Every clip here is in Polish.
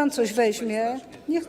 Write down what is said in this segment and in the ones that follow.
pan coś weźmie, niech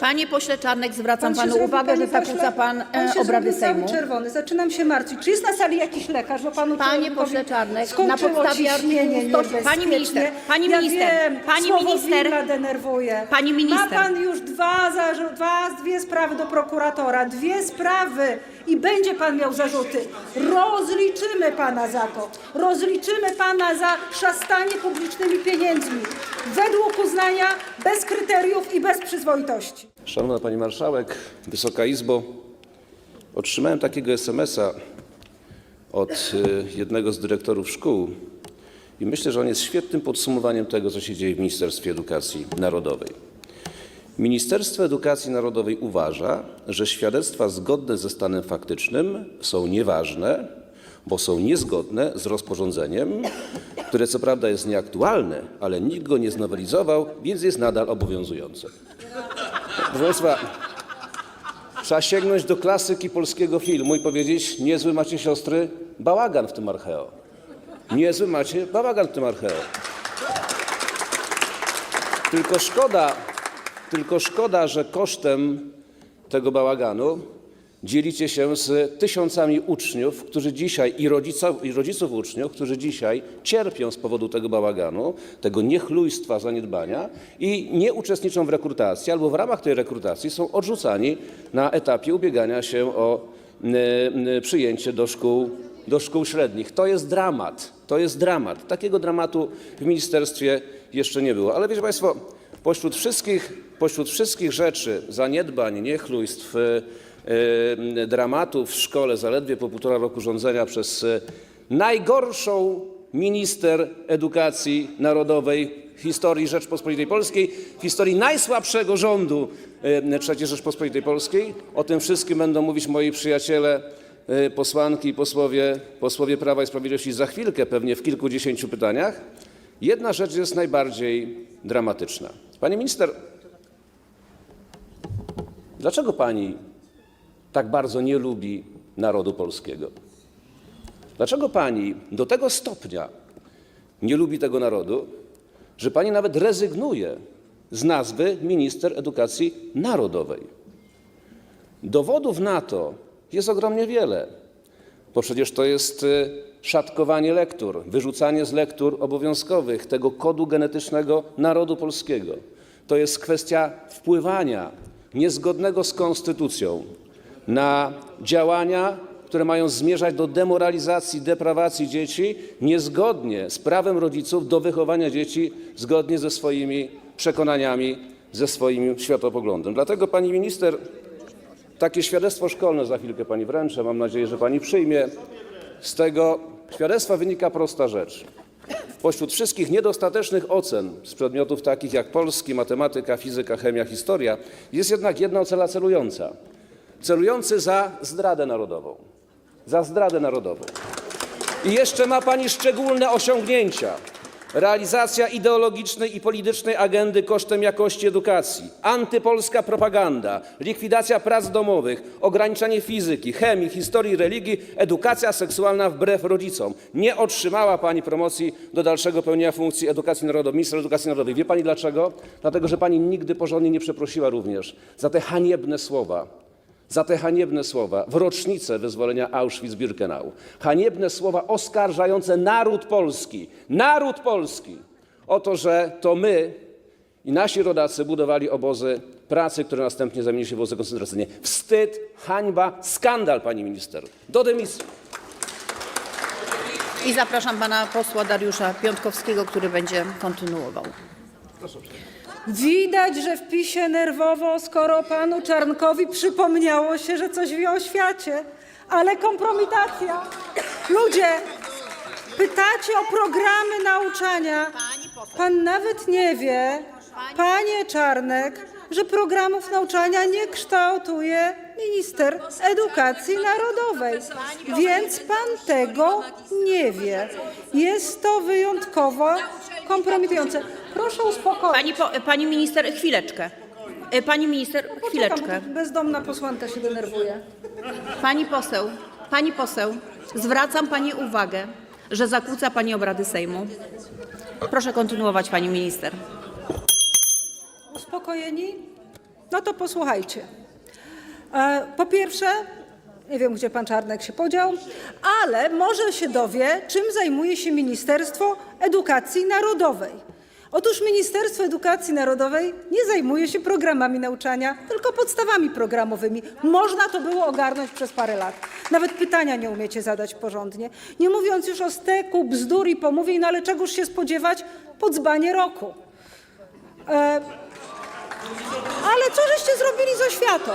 Panie pośle Czarnek, zwracam pan panu uwagę, że zakłóca pan pan e, się obrady Sejmu. czerwony. Zaczynam się martwić. Czy jest na sali jakiś lekarz, bo panu Panie pośle Czarnek, na podstawie artykułu Pani minister, pani ja minister, wiem, pani minister. Denerwuje. Pani minister. Ma pan już dwa, dwa, dwie sprawy do prokuratora, dwie sprawy i będzie pan miał zarzuty. Rozliczymy pana za to. Rozliczymy pana za szastanie publicznymi pieniędzmi. Według uznania, bez kryteriów i bez przyzwoitości. Szanowna Pani Marszałek, Wysoka Izbo, otrzymałem takiego SMS-a od y, jednego z dyrektorów szkół i myślę, że on jest świetnym podsumowaniem tego, co się dzieje w Ministerstwie Edukacji Narodowej. Ministerstwo Edukacji Narodowej uważa, że świadectwa zgodne ze stanem faktycznym są nieważne, bo są niezgodne z rozporządzeniem, które co prawda jest nieaktualne, ale nikt go nie znowelizował, więc jest nadal obowiązujące. Proszę Państwa, trzeba sięgnąć do klasyki polskiego filmu i powiedzieć, niezły macie siostry bałagan w tym archeo. Niezły macie bałagan w tym archeo. Tylko szkoda, tylko szkoda, że kosztem tego bałaganu dzielicie się z tysiącami uczniów, którzy dzisiaj i rodziców, i rodziców uczniów, którzy dzisiaj cierpią z powodu tego bałaganu, tego niechlujstwa, zaniedbania i nie uczestniczą w rekrutacji albo w ramach tej rekrutacji są odrzucani na etapie ubiegania się o y, przyjęcie do szkół, do szkół średnich. To jest dramat. To jest dramat. Takiego dramatu w ministerstwie jeszcze nie było. Ale wiecie Państwo, pośród wszystkich, pośród wszystkich rzeczy, zaniedbań, niechlujstw, y, dramatów w szkole, zaledwie po półtora roku rządzenia przez y, najgorszą minister edukacji narodowej w historii Rzeczpospolitej Polskiej, w historii najsłabszego rządu y, III Rzeczpospolitej Polskiej. O tym wszystkim będą mówić moi przyjaciele, posłanki i posłowie, posłowie Prawa i Sprawiedliwości za chwilkę, pewnie w kilkudziesięciu pytaniach. Jedna rzecz jest najbardziej dramatyczna. Pani minister, dlaczego pani tak bardzo nie lubi narodu polskiego? Dlaczego pani do tego stopnia nie lubi tego narodu, że pani nawet rezygnuje z nazwy minister edukacji narodowej? Dowodów na to jest ogromnie wiele, bo przecież to jest y, szatkowanie lektur, wyrzucanie z lektur obowiązkowych tego kodu genetycznego narodu polskiego. To jest kwestia wpływania niezgodnego z konstytucją na działania, które mają zmierzać do demoralizacji, deprawacji dzieci, niezgodnie z prawem rodziców do wychowania dzieci zgodnie ze swoimi przekonaniami, ze swoim światopoglądem. Dlatego pani minister takie świadectwo szkolne za chwilkę pani wręczę, mam nadzieję, że pani przyjmie. Z tego świadectwa wynika prosta rzecz. Pośród wszystkich niedostatecznych ocen z przedmiotów takich jak polski, matematyka, fizyka, chemia, historia, jest jednak jedna ocena celująca. Celujący za zdradę narodową. Za zdradę narodową. I jeszcze ma pani szczególne osiągnięcia. Realizacja ideologicznej i politycznej agendy kosztem jakości edukacji, antypolska propaganda, likwidacja prac domowych, ograniczanie fizyki, chemii, historii, religii, edukacja seksualna wbrew rodzicom. Nie otrzymała pani promocji do dalszego pełnienia funkcji edukacji narodowej, ministra edukacji narodowej. Wie pani dlaczego? Dlatego, że pani nigdy porządnie nie przeprosiła również za te haniebne słowa, za te haniebne słowa w rocznicę wyzwolenia Auschwitz-Birkenau. Haniebne słowa oskarżające naród polski, naród polski o to, że to my i nasi rodacy budowali obozy pracy, które następnie zamienili się w obozy koncentracyjne. Wstyd, hańba, skandal, pani minister. Do dymisji. I zapraszam pana posła Dariusza Piątkowskiego, który będzie kontynuował. Widać, że w PiSie nerwowo, skoro panu Czarnkowi przypomniało się, że coś wie o świecie. Ale kompromitacja. Ludzie, pytacie o programy nauczania. Pan nawet nie wie, panie Czarnek, że programów nauczania nie kształtuje minister edukacji narodowej. Więc pan tego nie wie. Jest to wyjątkowo kompromitujące. Proszę uspokoić. Pani, po, pani minister, chwileczkę. E, Pani minister, Poczekam, chwileczkę. bo bezdomna posłanka się denerwuje. Pani poseł, pani poseł, zwracam pani uwagę, że zakłóca pani obrady Sejmu. Proszę kontynuować, pani minister. Zaspokojeni? No to posłuchajcie. E, Po pierwsze, nie wiem, gdzie pan Czarnek się podział, ale może się dowie, czym zajmuje się Ministerstwo Edukacji Narodowej. Otóż Ministerstwo Edukacji Narodowej nie zajmuje się programami nauczania, tylko podstawami programowymi. Można to było ogarnąć przez parę lat. Nawet pytania nie umiecie zadać porządnie. Nie mówiąc już o steku, bzdur i pomówień, no ale czegoż się spodziewać po dzbanie roku. E, ale co żeście zrobili z oświatą?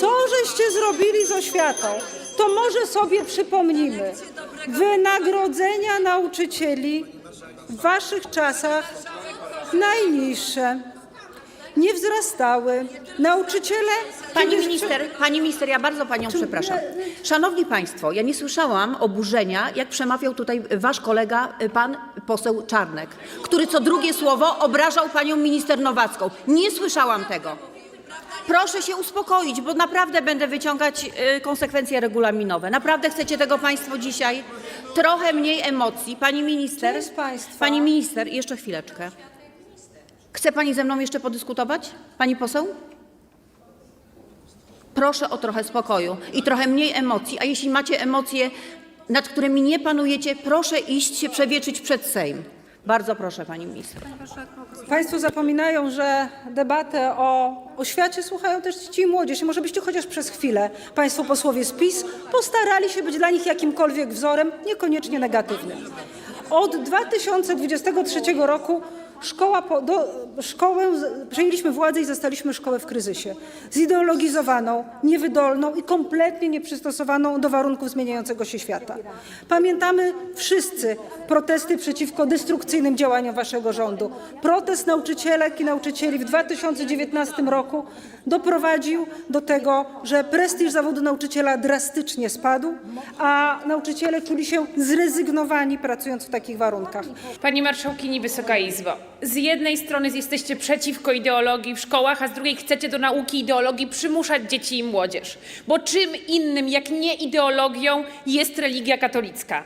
Co żeście zrobili z oświatą? To może sobie przypomnimy. Wynagrodzenia nauczycieli w waszych czasach najniższe. Nie wzrastały. Nauczyciele... Pani kiedyś- minister, pani minister, ja bardzo panią przepraszam. Szanowni Państwo, ja nie słyszałam oburzenia, jak przemawiał tutaj wasz kolega, y, pan poseł Czarnek, który co drugie słowo obrażał panią minister Nowacką. Nie słyszałam tego. Proszę się uspokoić, bo naprawdę będę wyciągać y, konsekwencje regulaminowe. Naprawdę chcecie tego Państwo dzisiaj? Trochę mniej emocji. Pani minister, państwa- pani minister, jeszcze chwileczkę. Chce pani ze mną jeszcze podyskutować? Pani poseł? Proszę o trochę spokoju i trochę mniej emocji, a jeśli macie emocje, nad którymi nie panujecie, proszę iść się przewietrzyć przed Sejm. Bardzo proszę, pani minister. Państwo zapominają, że debatę o oświacie słuchają też ci młodzież. Może byście chociaż przez chwilę, Państwo posłowie z PiS, postarali się być dla nich jakimkolwiek wzorem, niekoniecznie negatywnym. Od 2023 roku szkoła po, do, szkołę przejęliśmy władzę i zastaliśmy szkołę w kryzysie. Zideologizowaną, niewydolną i kompletnie nieprzystosowaną do warunków zmieniającego się świata. Pamiętamy wszyscy protesty przeciwko destrukcyjnym działaniom waszego rządu. Protest nauczycielek i nauczycieli w 2019 roku doprowadził do tego, że prestiż zawodu nauczyciela drastycznie spadł, a nauczyciele czuli się zrezygnowani pracując w takich warunkach. Pani Marszałkini, Wysoka Izbo. Z jednej strony jesteście przeciwko ideologii w szkołach, a z drugiej chcecie do nauki ideologii przymuszać dzieci i młodzież. Bo czym innym jak nie ideologią jest religia katolicka?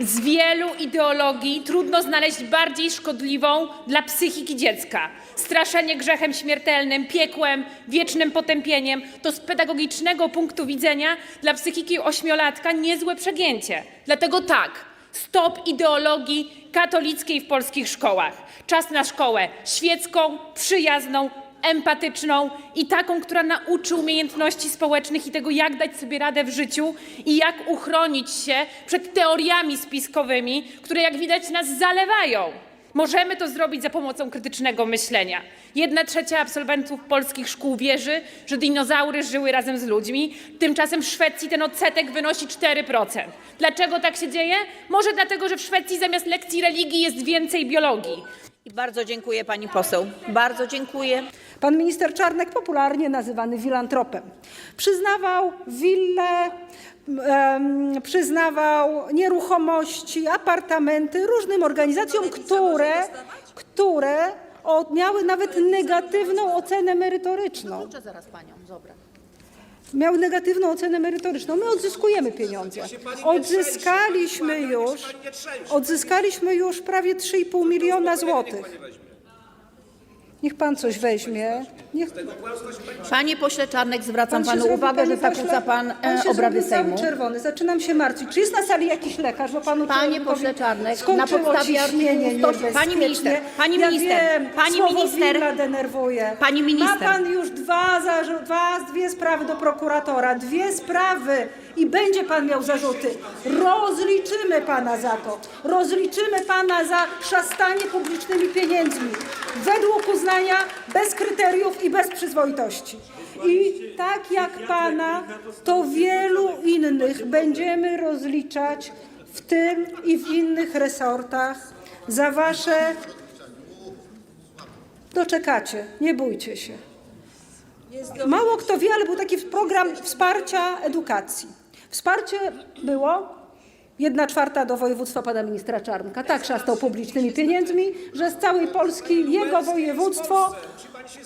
Z wielu ideologii trudno znaleźć bardziej szkodliwą dla psychiki dziecka. Straszenie grzechem śmiertelnym, piekłem, wiecznym potępieniem to z pedagogicznego punktu widzenia dla psychiki ośmiolatka niezłe przegięcie. Dlatego tak, stop ideologii katolickiej w polskich szkołach. Czas na szkołę świecką, przyjazną, empatyczną i taką, która nauczy umiejętności społecznych i tego, jak dać sobie radę w życiu i jak uchronić się przed teoriami spiskowymi, które jak widać nas zalewają. Możemy to zrobić za pomocą krytycznego myślenia. Jedna trzecia absolwentów polskich szkół wierzy, że dinozaury żyły razem z ludźmi. Tymczasem w Szwecji ten odsetek wynosi 4%. Dlaczego tak się dzieje? Może dlatego, że w Szwecji zamiast lekcji religii jest więcej biologii. I bardzo dziękuję pani poseł. Bardzo dziękuję. Pan minister Czarnek, popularnie nazywany filantropem, przyznawał wille, em, przyznawał nieruchomości, apartamenty różnym organizacjom, które, które o, miały nawet negatywną ocenę merytoryczną. Zaraz panią, dobra. Miały negatywną ocenę merytoryczną. My odzyskujemy pieniądze. Odzyskaliśmy już, odzyskaliśmy już prawie 3,5 miliona złotych. Niech pan coś weźmie. Niech, Panie pośle Czarnek, zwracam Pan panu zrobił, uwagę, że zakłóca pośle, pan pan e, się obrady zrobił cały Sejmu. czerwony. Zaczynam się martwić. Czy jest na sali jakiś lekarz, bo panu Panie pośle Czarnek, na podstawie artykułu 100 Pani minister, pani ja minister, wiem, pani minister. denerwuje. Pani minister. Ma pan już dwa, dwa, dwie sprawy do prokuratora, dwie sprawy i będzie pan miał zarzuty. Rozliczymy pana za to. Rozliczymy pana za szastanie publicznymi pieniędzmi. Według uznania, bez kryteriów i bez przyzwoitości. I tak jak pana, to wielu innych będziemy rozliczać w tym i w innych resortach za wasze. Doczekacie, nie bójcie się. Mało kto wie, ale był taki program wsparcia edukacji. Wsparcie było jedna czwarta do województwa pana ministra Czarnka. Tak szastał publicznymi pieniędzmi, że z całej Polski jego województwo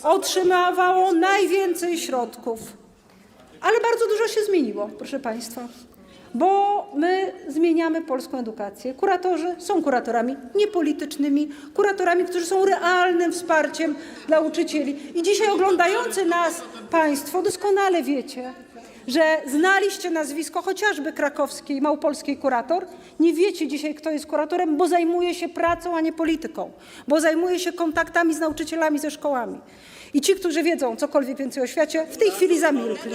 otrzymywało najwięcej środków. Ale bardzo dużo się zmieniło, proszę państwa. bo my zmieniamy polską edukację. Kuratorzy są kuratorami niepolitycznymi, kuratorami, którzy są realnym wsparciem dla nauczycieli. I dzisiaj oglądający nas Państwo doskonale wiecie, że znaliście nazwisko chociażby krakowskiej, małopolskiej kurator. Nie wiecie dzisiaj, kto jest kuratorem, bo zajmuje się pracą, a nie polityką, bo zajmuje się kontaktami z nauczycielami, ze szkołami. I ci, którzy wiedzą cokolwiek więcej o świecie, w tej chwili zamilkli.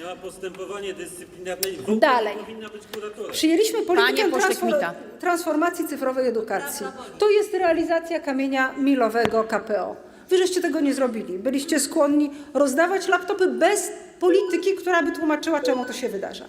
Miała postępowanie dyscyplinarne i w ogóle Dalej. powinna być kuratorem. Przyjęliśmy politykę Panie pośle transfor- Kmita. transformacji cyfrowej edukacji. To jest realizacja kamienia milowego KPO. Wy żeście tego nie zrobili. Byliście skłonni rozdawać laptopy bez polityki, która by tłumaczyła, czemu to się wydarza.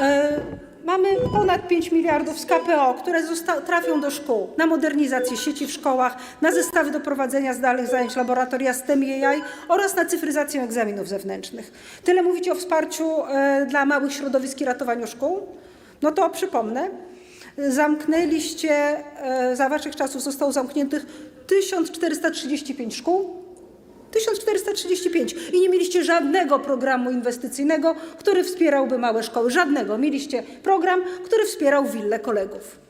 E, mamy ponad 5 miliardów z KPO, które trafią do szkół na modernizację sieci w szkołach, na zestawy do prowadzenia zdalnych zajęć laboratoria STEM i AI oraz na cyfryzację egzaminów zewnętrznych. Tyle mówicie o wsparciu e, dla małych środowisk i ratowaniu szkół? No to przypomnę, zamknęliście, e, za waszych czasów zostało zamkniętych 1435 szkół. 1435 i nie mieliście żadnego programu inwestycyjnego, który wspierałby małe szkoły. Żadnego. Mieliście program, który wspierał wille kolegów.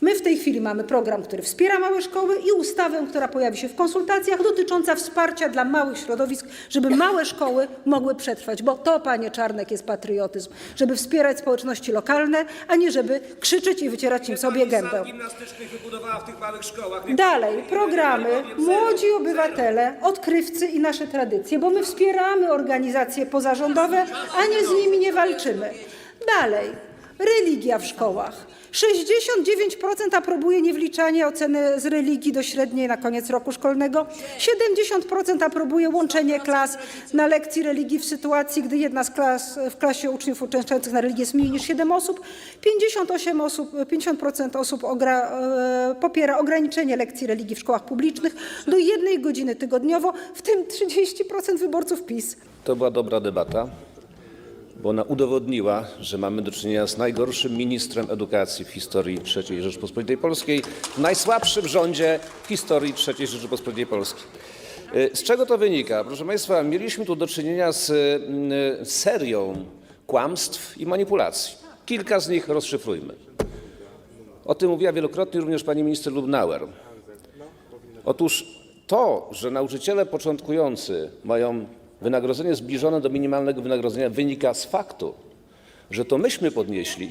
My w tej chwili mamy program, który wspiera małe szkoły i ustawę, która pojawi się w konsultacjach dotycząca wsparcia dla małych środowisk, żeby małe szkoły mogły przetrwać, bo to, panie Czarnek, jest patriotyzm, żeby wspierać społeczności lokalne, a nie żeby krzyczeć i wycierać im sobie gębę. Sal gimnastycznych wybudowała w tych małych szkołach. Nie Dalej, programy Młodzi Obywatele, Odkrywcy i nasze tradycje, bo my wspieramy organizacje pozarządowe, a nie z nimi nie walczymy. Dalej, religia w szkołach. 69% aprobuje niewliczanie oceny z religii do średniej na koniec roku szkolnego. 70% aprobuje łączenie klas na lekcji religii w sytuacji, gdy jedna z klas w klasie uczniów uczęszczających na religię jest mniej niż 7 osób. 58 osób, 50% osób ogra, e, popiera ograniczenie lekcji religii w szkołach publicznych do jednej godziny tygodniowo, w tym 30% wyborców PiS. To była dobra debata, bo ona udowodniła, że mamy do czynienia z najgorszym ministrem edukacji w historii III Rzeczypospolitej Polskiej, w najsłabszym rządzie w historii III Rzeczypospolitej Polskiej. Y, Z czego to wynika? Proszę Państwa, mieliśmy tu do czynienia z y, serią kłamstw i manipulacji. Kilka z nich rozszyfrujmy. O tym mówiła wielokrotnie również pani minister Lubnauer. Otóż to, że nauczyciele początkujący mają wynagrodzenie zbliżone do minimalnego wynagrodzenia, wynika z faktu, że to myśmy podnieśli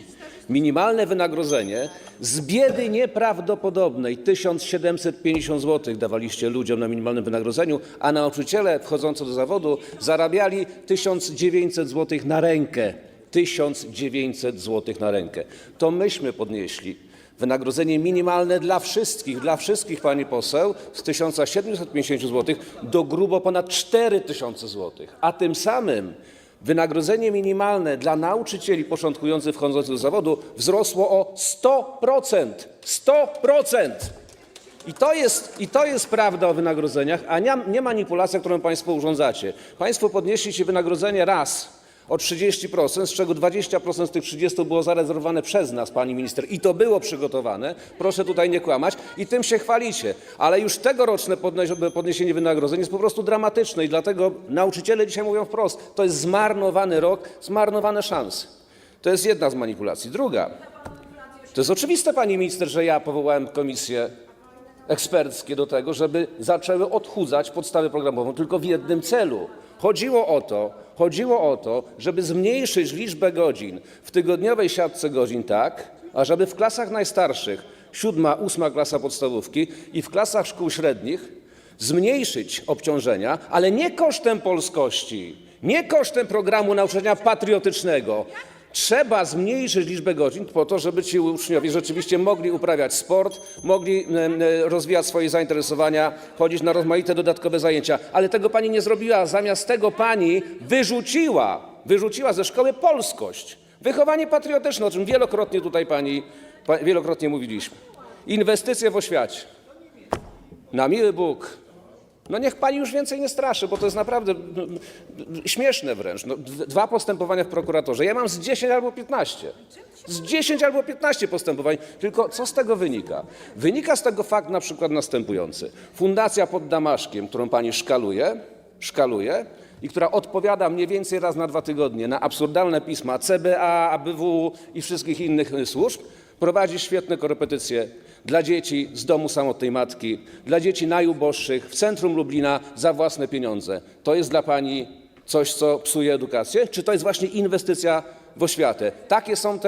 minimalne wynagrodzenie z biedy nieprawdopodobnej 1750 zł dawaliście ludziom na minimalnym wynagrodzeniu, a nauczyciele wchodzący do zawodu zarabiali 1900 zł na rękę. 1900 zł na rękę. To myśmy podnieśli wynagrodzenie minimalne dla wszystkich, dla wszystkich pani poseł z 1750 zł do grubo ponad 4000 zł, a tym samym wynagrodzenie minimalne dla nauczycieli początkujących wchodzących do zawodu wzrosło o 100%. 100%! I to, jest, I to jest prawda o wynagrodzeniach, a nie, nie manipulacja, którą Państwo urządzacie. Państwo podnieśliście wynagrodzenie raz o 30%, z czego 20% z tych 30 było zarezerwowane przez nas, pani minister, i to było przygotowane. Proszę tutaj nie kłamać i tym się chwalicie. Ale już tegoroczne podniesienie wynagrodzeń jest po prostu dramatyczne i dlatego nauczyciele dzisiaj mówią wprost, to jest zmarnowany rok, zmarnowane szanse. To jest jedna z manipulacji. Druga, to jest oczywiste, pani minister, że ja powołałem komisję eksperckie do tego, żeby zaczęły odchudzać podstawę programową tylko w jednym celu. Chodziło o to, chodziło o to, żeby zmniejszyć liczbę godzin. W tygodniowej siatce godzin tak, ażeby w klasach najstarszych, siódma, ósma klasa podstawówki i w klasach szkół średnich zmniejszyć obciążenia, ale nie kosztem polskości, nie kosztem programu nauczania patriotycznego, Trzeba zmniejszyć liczbę godzin po to, żeby ci uczniowie rzeczywiście mogli uprawiać sport, mogli rozwijać swoje zainteresowania, chodzić na rozmaite dodatkowe zajęcia. Ale tego pani nie zrobiła. Zamiast tego pani wyrzuciła, wyrzuciła ze szkoły polskość. Wychowanie patriotyczne, o czym wielokrotnie tutaj pani, pa, wielokrotnie mówiliśmy. Inwestycje w oświacie. Na miły Bóg. No niech pani już więcej nie straszy, bo to jest naprawdę mm, śmieszne wręcz. No, dwa postępowania w prokuratorze. Ja mam z 10 albo 15. Z 10 albo 15 postępowań. Tylko co z tego wynika? Wynika z tego fakt na przykład następujący. Fundacja pod Damaszkiem, którą pani szkaluje, szkaluje, i która odpowiada mniej więcej raz na dwa tygodnie na absurdalne pisma CBA, ABW i wszystkich innych y, służb, prowadzi świetne korepetycje dla dzieci z domu samotnej matki, dla dzieci najuboższych w centrum Lublina za własne pieniądze. To jest dla pani coś, co psuje edukację? Czy to jest właśnie inwestycja w oświatę? Takie są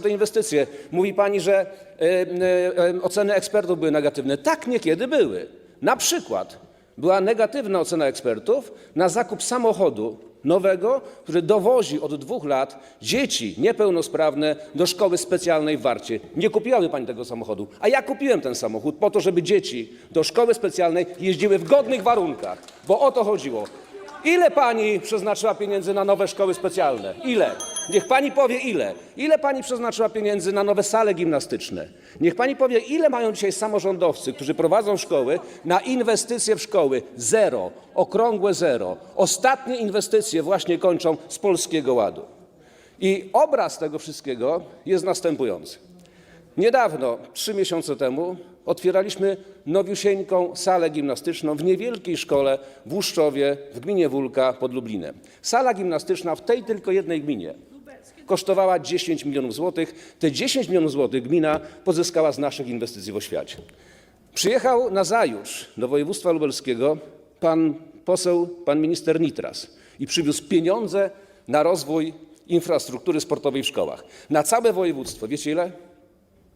te, inwestycje. Mówi pani, że oceny ekspertów były negatywne. Tak niekiedy były. Na przykład była negatywna ocena ekspertów na zakup samochodu nowego, który dowozi od dwóch lat dzieci niepełnosprawne do szkoły specjalnej w Warcie. Nie kupiłaby pani tego samochodu, a ja kupiłem ten samochód po to, żeby dzieci do szkoły specjalnej jeździły w godnych warunkach, bo o to chodziło. Ile pani przeznaczyła pieniędzy na nowe szkoły specjalne? Ile? Niech pani powie ile. Ile pani przeznaczyła pieniędzy na nowe sale gimnastyczne? Niech pani powie, ile mają dzisiaj samorządowcy, którzy prowadzą szkoły, na inwestycje w szkoły? Zero. Okrągłe zero. Ostatnie inwestycje właśnie kończą z Polskiego Ładu. I obraz tego wszystkiego jest następujący. Niedawno, trzy miesiące temu, otwieraliśmy nowiusieńką salę gimnastyczną w niewielkiej szkole w Łuszczowie w gminie Wólka pod Lublinem. Sala gimnastyczna w tej tylko jednej gminie kosztowała 10 milionów złotych. Te 10 milionów złotych gmina pozyskała z naszych inwestycji w oświacie. Przyjechał na zajutrz do województwa lubelskiego pan poseł, pan minister Nitras i przywiózł pieniądze na rozwój infrastruktury sportowej w szkołach. Na całe województwo. Wiecie ile?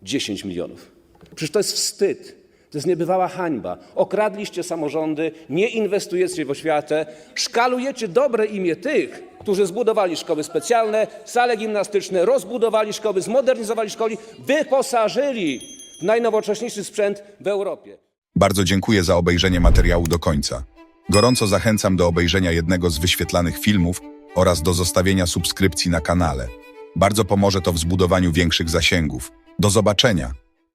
10 milionów. Przecież to jest wstyd. To jest niebywała hańba. Okradliście samorządy, nie inwestujecie w oświatę, szkalujecie dobre imię tych, którzy zbudowali szkoły specjalne, sale gimnastyczne, rozbudowali szkoły, zmodernizowali szkoły, wyposażyli w najnowocześniejszy sprzęt w Europie. Bardzo dziękuję za obejrzenie materiału do końca. Gorąco zachęcam do obejrzenia jednego z wyświetlanych filmów oraz do zostawienia subskrypcji na kanale. Bardzo pomoże to w zbudowaniu większych zasięgów. Do zobaczenia!